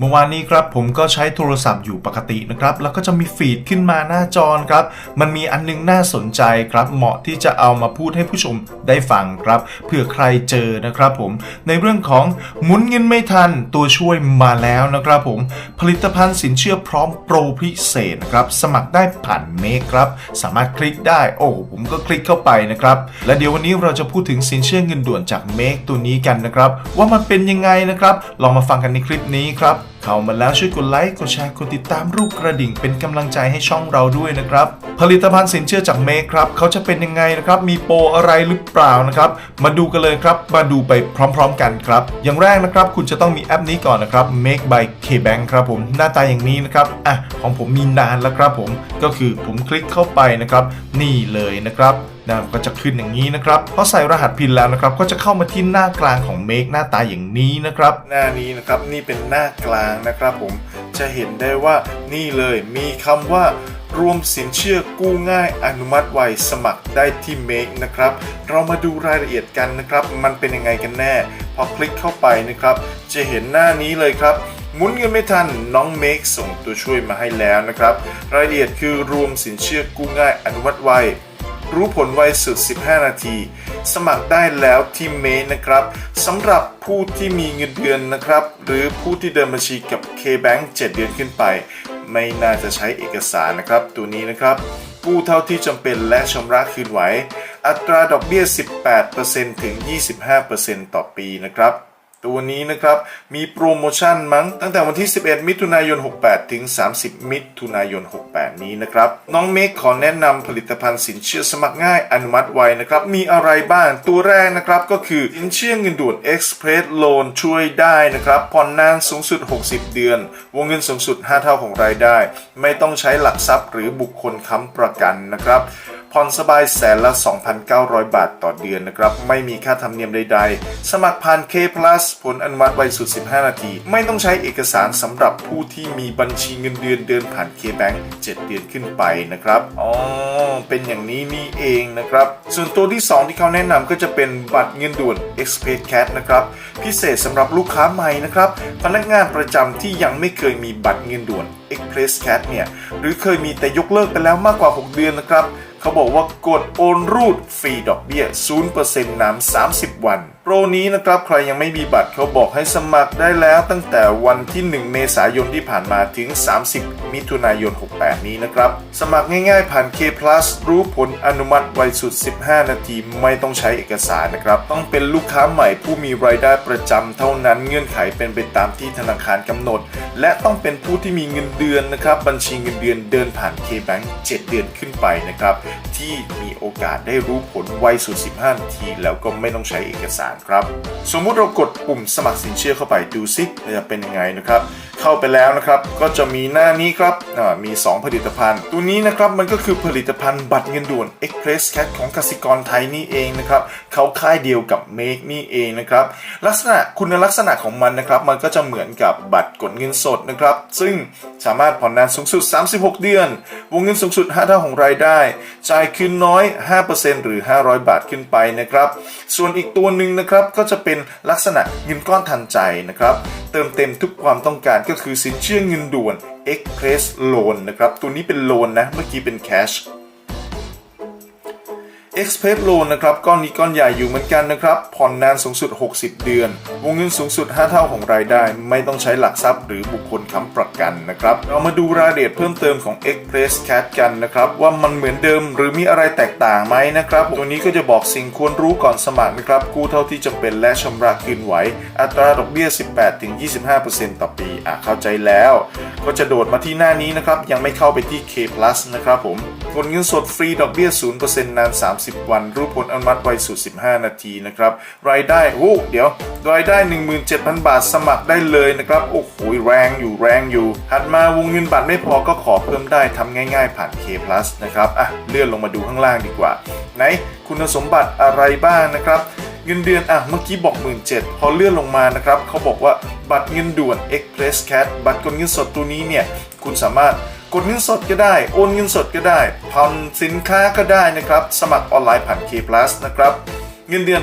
เมื่อวานนี้ครับผมก็ใช้โทรศัพท์อยู่ปกตินะครับ แล้วก็จะมีฟีดขึ้นมาหน้าจอครับ มันมีอันนึงน่าสนใจครับ เหมาะที่จะเอามาพูดให้ผู้ชมได้ฟังครับเผื่อใครเจอนะครับผมในเรื่องของหมุนเงินไม่ทันตัวช่วยมาแล้วนะครับผมผลิตภัณฑ์สินเชื่อพร้อมโปรพิเศษนะครับสมัครได้ผ่านเมกครับสามารถคลิกได้โอ้ผมก็คลิกเข้าไปนะครับและเดี๋ยววันนี้เราจะพูดถึงสินเชื่อเงินด่วนจากเมกตัวนี้กันนะครับว่ามันเป็นยังไงนะครับลองมาฟังกันในคลิปนี้ครับ เข้ามาแล้วช่วยกดไลค์ กดแชร์ กดติดตามรูปกระดิ่งเป็นกำลังใจให้ช่องเราด้วยนะครับ ผลิตภัณฑ์สินเชื่อจากเมครับเขาจะเป็นยังไงนะครับ มีโปรอะไรหรือเปล่านะครับ มาดูกันเลยครับ มาดูไปพร้อมๆกันครับ อย่างแรกนะครับ คุณจะต้องมีแอปนี้ก่อนนะครับ Make by KBank ครับผม หน้าตาอย่างนี้นะครับ อะ ของผมมีนานแล้วครับผม ก็คือผมคลิกเข้าไปนะครับ นี่เลยนะครับ นะก็จะขึ้นอย่างนี้นะครับพอใส่รหัสพินแล้วนะครับ ก็จะเข้ามาที่หน้ากลางของ Make หน้าตาอย่างนี้นะครับ หน้านี้นะครับนี่เป็นหน้ากลางนะครับ ผมจะเห็นได้ว่านี่เลยมีคำว่ารวมสินเชื่อกู้ง่ายอนุมัติไวสมัครได้ที่ Make นะครับ เรามาดูรายละเอียดกันนะครับ มันเป็นยังไงกันแน่ พอคลิกเข้าไปนะครับ จะเห็นหน้านี้เลยครับหมุนเงินไม่ทันน้องเมกส่งตัวช่วยมาให้แล้วนะครับ รายละเอียดคือรวมสินเชื่อกู้ง่ายอนุมัติไว รู้ผลไวสุด 15 นาที สมัครได้แล้วที่เมนนะครับสำหรับผู้ที่มีเงินเดือนนะครับ หรือผู้ที่เดินบัญชีกับ K-Bank 7 เดือนขึ้นไป ไม่น่าจะใช้เอกสารนะครับ ตัวนี้นะครับกู้เท่าที่จำเป็นและชำระคืนไหว อัตราดอกเบี้ย 18%ถึง 25%ต่อปีนะครับ ตัวนี้นะครับมีโปรโมชั่นมั้งตั้งแต่วันที่ 11 มิถุนายน 68 ถึง 30 มิถุนายน 68 นี้นะครับ น้องเมกขอแนะนำผลิตภัณฑ์สินเชื่อสมัครง่ายอนุมัติไวนะครับ มีอะไรบ้างตัวแรกนะครับ ก็คือสินเชื่อเงินด่วน Express Loan ช่วยได้นะครับ ผ่อนนานสูงสุด 60 เดือน วงเงินสูงสุด 5 เท่าของรายได้ ไม่ต้องใช้หลักทรัพย์หรือบุคคลค้ำประกันนะครับ ผ่อนสบายแสนละ 2,900 บาทต่อเดือนนะครับ ไม่มีค่าธรรมเนียมใดๆ สมัครผ่าน K Plus ผลอนุมัติไวสุด 15 นาที ไม่ต้องใช้เอกสารสำหรับผู้ที่มีบัญชีเงินเดือนเดินผ่าน K Bank 7 เดือนขึ้นไปนะครับอ๋อเป็นอย่างนี้นี่เองนะครับ ส่วนตัวที่ 2 ที่เขาแนะนำก็จะเป็นบัตรเงินด่วน Express Cash นะครับ พิเศษสำหรับลูกค้าใหม่นะครับ พนักงานประจำที่ยังไม่เคยมีบัตรเงินด่วน Express Cash เนี่ย หรือเคยมีแต่ยกเลิกไปแล้วมากกว่า 6 เดือนนะครับ เขาบอกว่ากดโอนรูดฟรีดอกเบี้ย0%นาน 30 วัน รนี้นะครับใครยังไม่มีบัตรเขาบอกให้สมัครได้แล้ว ตั้งแต่วันที่ 1 เมษายนที่ผ่านมาถึง 30 มิถุนายน 68 นี้นะครับ สมัครง่ายๆผ่าน K Plus รู้ผลอนุมัติไวสุด 15 นาทีไม่ต้องใช้เอกสารนะครับ ต้องเป็นลูกค้าใหม่ผู้มีรายได้ประจำเท่านั้นเงื่อนไขเป็นไปตามที่ธนาคารกำหนด และต้องเป็นผู้ที่มีเงินเดือนนะครับบัญชีเงินเดือนเดินผ่าน K-Bank 7 เดือนขึ้นไปนะครับที่มีโอกาสได้รู้ผลไวสุด 15 นาที แล้วก็ไม่ต้องใช้เอกสารครับ สมมุติเรากดปุ่มสมัครสินเชื่อเข้าไปดูซิจะเป็นยังไงนะครับ เข้าไปแล้วนะครับก็จะมีหน้านี้ครับมี 2 ผลิตภัณฑ์ ตัวนี้นะครับมันก็คือผลิตภัณฑ์บัตรเงินด่วน Express Cash ของกสิกรไทยนี่เองนะครับเขาค่ายเดียวกับ Make นี่เองนะครับลักษณะคุณลักษณะของมันนะครับมันก็จะเหมือนกับบัตรกดเงินสดนะครับซึ่งสามารถผ่อนนานสูงสุด 36 เดือน วงเงินสูงสุด 5 เท่าของรายได้จ่ายคืนน้อย 5%หรือ 500 บาทขึ้นไปนะครับส่วนอีกตัวหนึ่งนะครับก็จะเป็นลักษณะเงินก้อนทันใจนะครับเติมเต็มทุกความต้องการก็คือสินเชื่อเงินด่วน Express Loan นะครับ ตัวนี้เป็นโลนนะ เมื่อกี้เป็น Cash Express Loan นะครับก้อนนี้ก้อนใหญ่อยู่เหมือนกันนะครับผ่อนนานสูงสุด 60 เดือน วงเงินสูงสุด 5 เท่าของรายได้ ไม่ต้องใช้หลักทรัพย์หรือบุคคลค้ำประกันนะครับเรามาดูรายละเอียดเพิ่มเติมของ Express Cash กันนะครับว่ามันเหมือนเดิมหรือมีอะไรแตกต่างไหมนะครับตัวนี้ก็จะบอกสิ่งควรรู้ก่อนสมัครนะครับกู้เท่าที่จำเป็นและชำระคืนไหว อัตราดอกเบี้ย 18-25%ต่อปีอะเข้าใจแล้ว ก็จะโดดมาที่หน้านี้นะครับยังไม่เข้าไปที่ K นะครับผมกดเงินสดฟรีดอกเบี้ย 0%นาน 30 วัน รู้ผลอนุมัติไวสุด 15 นาทีนะครับ รายได้โอ้เดี๋ยว รายได้ 17,000 บาทสมัครได้เลยนะครับ โอ้โห แรงอยู่แรงอยู่ ถัดมาวงเงินบัตรไม่พอก็ขอเพิ่มได้ทำง่ายๆ ผ่าน K นะครับ อะ เลื่อนลงมาดูข้างล่างดีกว่า ไหน คุณสมบัติอะไรบ้างนะครับเงินเดือนอะเมื่อกี้บอก 1 7ื่นพอเลื่อนลงมานะครับเขาบอกว่าบัตรเงินด่วน Express Cash บัตรกดเงินสดตัวนี้เนี่ย คุณสามารถ กดเงินสดก็ได้ โอนเงินสดก็ได้ผ่อนสินค้าก็ได้นะครับ สมัครออนไลน์ผ่าน K Plus นะครับ เงินเดือน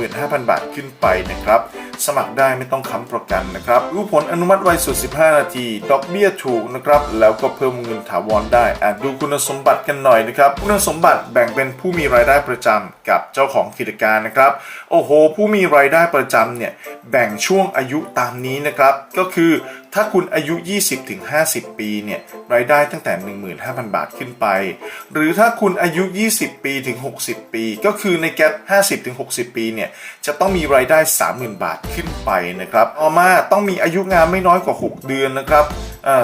15,000 บาทขึ้นไปนะครับ สมัครได้ไม่ต้องค้ำประกันนะครับ รู้ผลอนุมัติไวสุด 15 นาที ดอกเบี้ยถูกนะครับ แล้วก็เพิ่มเงินถาวรได้อะดูคุณสมบัติกันหน่อยนะครับ คุณสมบัติแบ่งเป็นผู้มีรายได้ประจำกับเจ้าของกิจการนะครับ โอ้โห ผู้มีรายได้ประจำเนี่ย แบ่งช่วงอายุตามนี้นะครับ ก็คือ ถ้าคุณอายุ 20-50 ปีเนี่ยรายได้ตั้งแต่ 15,000 บาทขึ้นไป หรือถ้าคุณอายุ 20 ปีถึง 60 ปี ก็คือในแก๊ป50-60 ปีเนี่ยจะต้องมีรายได้ 30,000 บาทขึ้นไปนะครับต่อมาต้องมีอายุงานไม่น้อยกว่า 6 เดือนนะครับ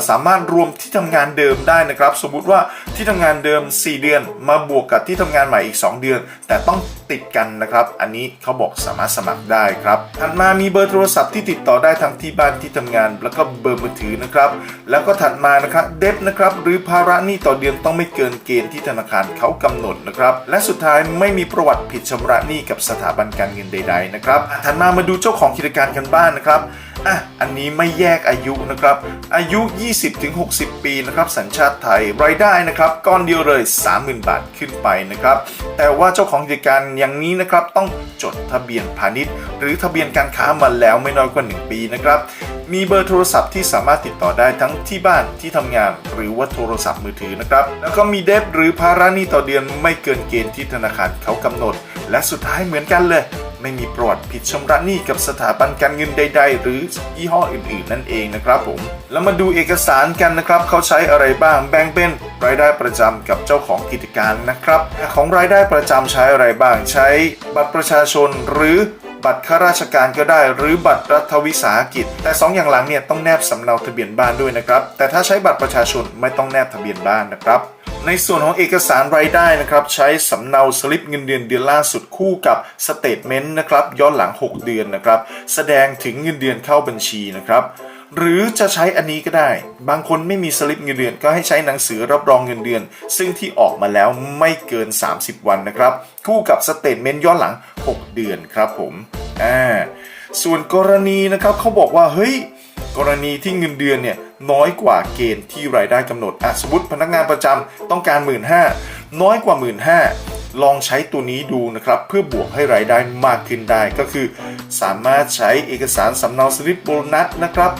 สามารถรวมที่ทำงานเดิมได้นะครับ สมมุติว่าที่ทำงานเดิม 4 เดือน มาบวกกับที่ทำงานใหม่อีก 2 เดือน แต่ต้องติดกันนะครับ อันนี้เขาบอกสามารถสมัครได้ครับถัดมามีเบอร์โทรศัพท์ที่ติดต่อได้ทั้งที่บ้านที่ทำงาน แล้วก็เบอร์มือถือนะครับ แล้วก็ถัดมานะครับเดบนะครับหรือภาระหนี้ต่อเดือนต้องไม่เกินเกณฑ์ที่ธนาคารเขากำหนดนะครับและสุดท้ายไม่มีประวัติผิดชำระหนี้กับสถาบันการเงินใด ๆ นะครับถัดมามาดูเจ้าของกิจการกันบ้านนะครับ อะอันนี้ไม่แยกอายุนะครับ อายุ 20-60 ปีนะครับสัญชาติไทยรายได้นะครับก้อนเดียวเลย 30,000 บาทขึ้นไปนะครับ แต่ว่าเจ้าของกิจการอย่างนี้นะครับต้องจดทะเบียนพาณิชย์ หรือทะเบียนการค้ามาแล้วไม่น้อยกว่า 1 ปีนะครับมีเบอร์โทรศัพท์ที่สามารถติดต่อได้ทั้งที่บ้านที่ทำงาน หรือว่าโทรศัพท์มือถือนะครับ แล้วก็มีเดบหรือภาระหนี้ต่อเดือนไม่เกินเกณฑ์ที่ธนาคารเขากำหนด และสุดท้ายเหมือนกันเลย ไม่มีประวัติผิดชำระหนี้กับสถาบันการเงินใด ๆ หรือยี่ห้ออื่น ๆ นั่นเองนะครับผม แล้วมาดูเอกสารกันนะครับ เขาใช้อะไรบ้างแบ่งเป็นรายได้ประจำกับเจ้าของกิจการนะครับ ของรายได้ประจำใช้อะไรบ้างใช้บัตรประชาชนหรือบัตรข้าราชการก็ได้ หรือบัตรรัฐวิสาหกิจ แต่2อย่างหลังเนี่ยต้องแนบสำเนาทะเบียนบ้านด้วยนะครับ แต่ถ้าใช้บัตรประชาชนไม่ต้องแนบทะเบียนบ้านนะครับ ในส่วนของเอกสารรายได้นะครับใช้สำเนาสลิปเงินเดือนเดือนล่าสุดคู่กับสเตทเมนต์นะครับย้อนหลัง 6 เดือนนะครับแสดงถึงเงินเดือนเข้าบัญชีนะครับหรือจะใช้อันนี้ก็ได้ บางคนไม่มีสลิปเงินเดือนก็ให้ใช้หนังสือรับรองเงินเดือน ซึ่งที่ออกมาแล้วไม่เกิน 30 วันนะครับคู่กับสเตทเมนต์ย้อนหลัง 6 เดือนครับผมอ่าส่วนกรณีนะครับเขาบอกว่าเฮ้ย กรณีที่เงินเดือนเนี่ยน้อยกว่าเกณฑ์ที่รายได้กำหนดอะสมมติพนักงานประจำต้องการ 1 5ื่นน้อยกว่า 1 5ื่นลองใช้ตัวนี้ดูนะครับ เพื่อบวกให้รายได้มากขึ้นได้ก็คือ สามารถใช้เอกสารสำเนาสลิปโบนัสนะครับ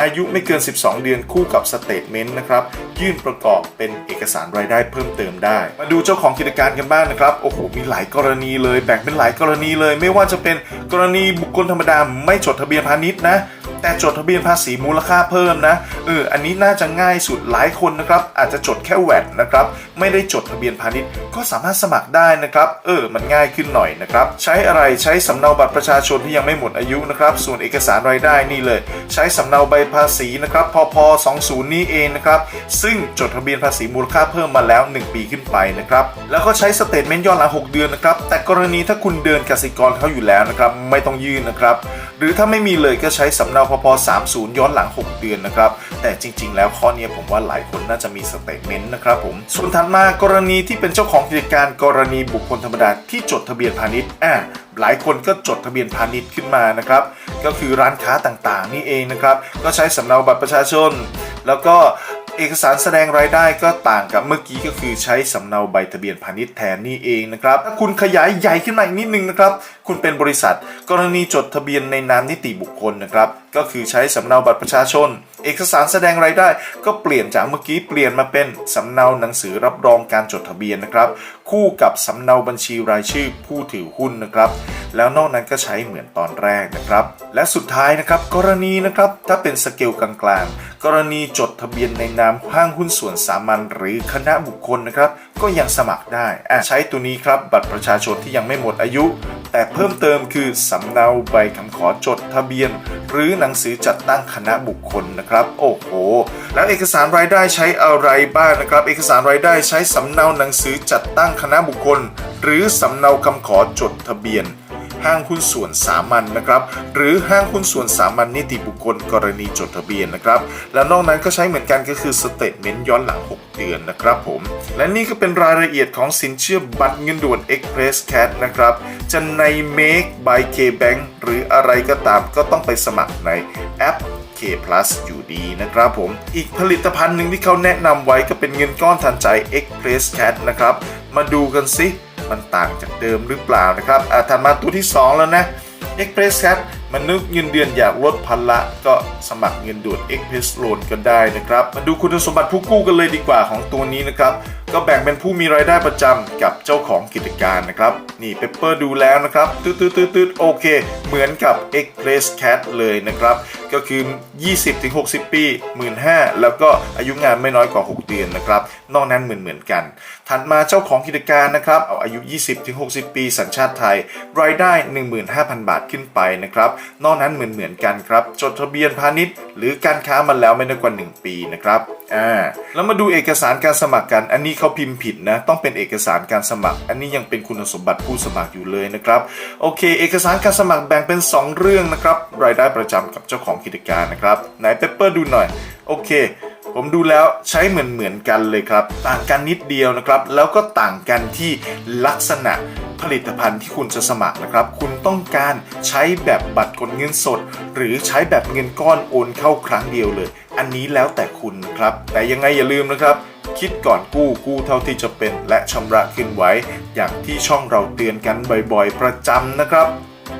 อายุไม่เกิน 12 เดือนคู่กับสเตทเมนต์นะครับ ยื่นประกอบเป็นเอกสารรายได้เพิ่มเติมได้ มาดูเจ้าของกิจการกันบ้างนะครับ โอ้โห มีหลายกรณีเลย แบ่งเป็นหลายกรณีเลย ไม่ว่าจะเป็นกรณีบุคคลธรรมดาไม่จดทะเบียนพาณิชย์นะ แต่จดทะเบียนภาษีมูลค่าเพิ่มนะเอออันนี้น่าจะง่ายสุดหลายคนนะครับอาจจะจดแค่แวดนะครับไม่ได้จดทะเบียนพาณิชย์ก็สามารถสมัครได้นะครับเออมันง่ายขึ้นหน่อยนะครับใช้อะไรใช้สำเนาบัตรประชาชนที่ยังไม่หมดอายุนะครับส่วนเอกสารรายได้นี่เลย ใช้สำเนาใบภาษีนะครับพพ20 นี่เองนะครับซึ่งจดทะเบียนภาษีมูลค่าเพิ่มมาแล้ว 1 ปีขึ้นไปนะครับแล้วก็ใช้สเตทเมนต์ย้อนหลัง6เดือนนะครับแต่กรณีถ้าคุณเดินกสิกรเขาอยู่แล้วนะครับไม่ต้องยื่นนะครับหรือถ้าไม่มีเลยก็ใช้สำเนาพพ30 ย้อนหลัง 6 เดือนนะครับ แต่จริง ๆ แล้วข้อนี้ผมว่าหลายคนน่าจะมีสเตทเมนต์นะครับผม ส่วนถัดมากรณีที่เป็นเจ้าของกิจการกรณีบุคคลธรรมดาที่จดทะเบียนพาณิชย์อ่าหลายคนก็จดทะเบียนพาณิชย์ขึ้นมานะครับ ก็คือร้านค้าต่างๆ นี่เองนะครับ ก็ใช้สำเนาบัตรประชาชน แล้วก็เอกสารแสดงรายได้ก็ต่างกับเมื่อกี้ก็คือใช้สำเนาใบทะเบียนพาณิชย์แทนนี่เองนะครับถ้าคุณขยายใหญ่ขึ้นมาอีกนิดนึงนะครับ คุณเป็นบริษัท กรณีจดทะเบียนในนามนิติบุคคลนะครับก็คือใช้สำเนาบัตรประชาชน เอกสารแสดงรายได้ ก็เปลี่ยนจากเมื่อกี้เปลี่ยนมาเป็นสำเนาหนังสือรับรองการจดทะเบียนนะครับ คู่กับสำเนาบัญชีรายชื่อผู้ถือหุ้นนะครับแล้วนอกนั้นก็ใช้เหมือนตอนแรกนะครับ และสุดท้ายนะครับกรณีนะครับถ้าเป็นสเกลกลางๆ กรณีจดทะเบียนในนามห้างหุ้นส่วนสามัญหรือคณะบุคคลนะครับ ก็ยังสมัครได้ใช้ตัวนี้ครับบัตรประชาชนที่ยังไม่หมดอายุ แต่เพิ่มเติมคือสำเนาใบคำขอจดทะเบียน หรือหนังสือจัดตั้งคณะบุคคลนะครับ โอ้โห แล้วเอกสารรายได้ใช้อะไรบ้างนะครับ เอกสารรายได้ใช้สำเนาหนังสือจัดตั้งคณะบุคคล หรือสำเนาคำขอจดทะเบียน ห้างหุ้นส่วนสามัญนนะครับหรือห้างหุ้นส่วนสามัญนิติบุคคลกรณีจดทะเบียนนะครับและนอกนั้นก็ใช้เหมือนกันก็คือสเตทเมนต์ย้อนหลัง 6 เดือนนะครับผมและนี่ก็เป็นรายละเอียดของสินเชื่อบัตรเงินด่วน Express Cash นะครับจะใน Make by KBank หรืออะไรก็ตามก็ต้องไปสมัครในแอป K Plus อยู่ดีนะครับผม อีกผลิตภัณฑ์หนึ่งที่เขาแนะนำไว้ก็เป็นเงินก้อนทันใจ Express Cash นะครับ มาดูกันสิ มันต่างจากเดิมหรือเปล่านะครับอะถัดมาตัวที่ 2 แล้วนะ Express Cat มันนึกเงินเดือนอยากลดพันละก็สมัครเงินด่วน Express Loan ก็ได้นะครับ มาดูคุณสมบัติผู้กู้กันเลยดีกว่าของตัวนี้นะครับ ก็แบ่งเป็นผู้มีรายได้ประจำกับเจ้าของกิจการนะครับ นี่เปเปอร์ดูแล้วนะครับตืดตืดตืดตืดโอเค เหมือนกับ Express Cat เลยนะครับ ก็คือ 20-60 ปี 15,000 แล้วก็อายุงานไม่น้อยกว่า 6 เดือนนะครับ นอกนั้นเหมือนเหมือนกัน ถัดมาเจ้าของกิจการนะครับเอาอายุ 20-60 ปี สัญชาติไทย รายได้ 15,000 บาทขึ้นไปนะครับนอกนั้นเหมือนเหมือนๆกันครับ จดทะเบียนพาณิชย์ หรือการค้ามาแล้วไม่น้อยกว่า 1 ปีนะครับอ่าแล้วมาดูเอกสารการสมัครกัน อันนี้เขาพิมพ์ผิดนะ ต้องเป็นเอกสารการสมัคร อันนี้ยังเป็นคุณสมบัติผู้สมัครอยู่เลยนะครับ โอเค เอกสารการสมัครแบ่งเป็น 2 เรื่องนะครับ รายได้ประจำกับเจ้าของกิจการนะครับ ไหนเปเปอร์ดูหน่อย โอเคผมดูแล้วใช้เหมือนเหมือนๆกันเลยครับ ต่างกันนิดเดียวนะครับ แล้วก็ต่างกันที่ลักษณะ ผลิตภัณฑ์ที่คุณจะสมัครนะครับ คุณต้องการใช้แบบบัตรกดเงินสด หรือใช้แบบเงินก้อนโอนเข้าครั้งเดียวเลย อันนี้แล้วแต่คุณครับ แต่ยังไงอย่าลืมนะครับ คิดก่อนกู้กู้เท่าที่จะเป็น และชำระคืนไว้ อย่างที่ช่องเราเตือนกันบ่อยๆ ประจำนะครับ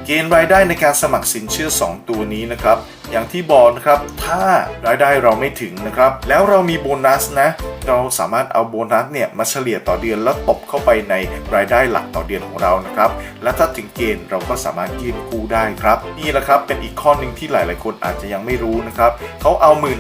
เกณฑ์รายได้ในการสมัครสินเชื่อ 2 ตัวนี้นะครับ อย่างที่บอกนะครับ ถ้ารายได้เราไม่ถึงนะครับ แล้วเรามีโบนัสนะ เราสามารถเอาโบนัสเนี่ยมาเฉลี่ยต่อเดือนแล้วตบเข้าไปในรายได้หลักต่อเดือนของเรานะครับ และถ้าถึงเกณฑ์เราก็สามารถยื่นกู้ได้ครับ นี่แหละครับเป็นอีกข้อหนึ่งที่หลาย ๆ คนอาจจะยังไม่รู้นะครับเขาเอา 1 5ื่น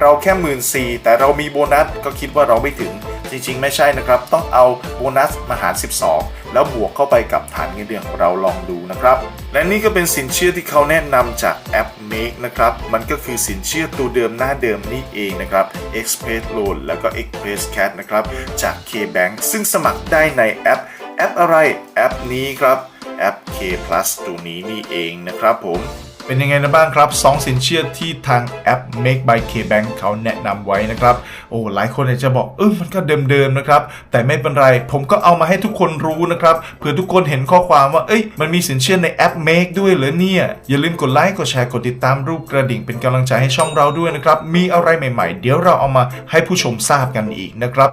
เราแค่หมื่นสแต่เรามีโบนัสก็คิดว่าเราไม่ถึง จริง ๆ ไม่ใช่นะครับ ต้องเอาโบนัสมาหาร 12 แล้วบวกเข้าไปกับฐานเงินเดือนของเราลองดูนะครับ และนี่ก็เป็นสินเชื่อที่เขาแนะนำจากแอป Make นะครับ มันก็คือสินเชื่อตัวเดิมหน้าเดิมนี่เองนะครับ Express Loan แล้วก็ Express Cat นะครับจาก KBank ซึ่งสมัครได้ในแอป แอปอะไรแอปนี้ครับแอป K Plus ตัวนี้นี่เองนะครับผม เป็นยังไงนะบ้างครับ 2 สินเชื่อที่ทางแอป Make by KBank เขาแนะนำไว้นะครับ โอ้หลายคนอาจจะบอกเออมันก็เดิมๆนะครับ แต่ไม่เป็นไร ผมก็เอามาให้ทุกคนรู้นะครับเผื่อทุกคนเห็นข้อความว่า เอ้ยมันมีสินเชื่อในแอป Make ด้วยเหรอเนี่ย อย่าลืมกดไลค์กดแชร์กดติดตามรูปกระดิ่งเป็นกำลังใจให้ช่องเราด้วยนะครับมีอะไรใหม่ๆ เดี๋ยวเราเอามาให้ผู้ชมทราบกันอีกนะครับ